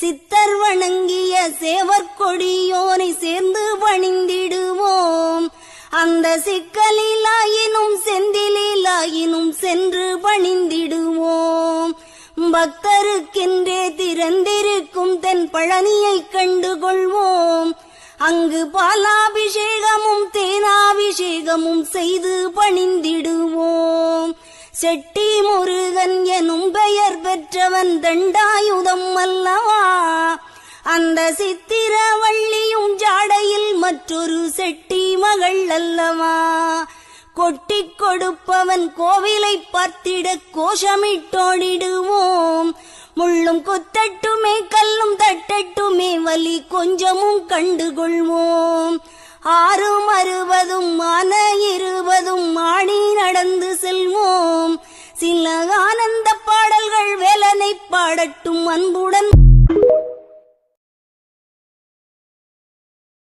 சித்தர் வணங்கிய சேவற்கொடியோனை சேர்ந்து பணிந்திடுவோம் அந்த சிக்கலிலாயினும் செந்திலாயினும் சென்று பணிந்திடுவோம் பக்தருக்கென்றே திறந்திருக்கும் தென் பழனியை கண்டுகொள்வோம். அங்கு பாலாபிஷேகமும் தேனாபிஷேகமும் செய்து பணிந்திடுவோம் செட்டி முருகன் எனும் பெயர் பெற்றவன் தண்டாயுதம் அல்லவா? அந்த சித்திரவள்ளியும் ஜாடையில் மற்றொரு செட்டி மகள் அல்லவா? கொட்டி கொடுப்பவன் கோவிலை பார்த்திட கோஷமிட்டோடிடுவோம். முள்ளும் குத்தட்டுமே கல்லும் தட்டட்டுமே வலி கொஞ்சமும் கண்டுகொள்வோம். ஆறும் அறுபதும் மன இருபதும் ஆடி நடந்து செல்வோம். சில ஆனந்த பாடல்கள் வேலனை பாடட்டும் அன்புடன்.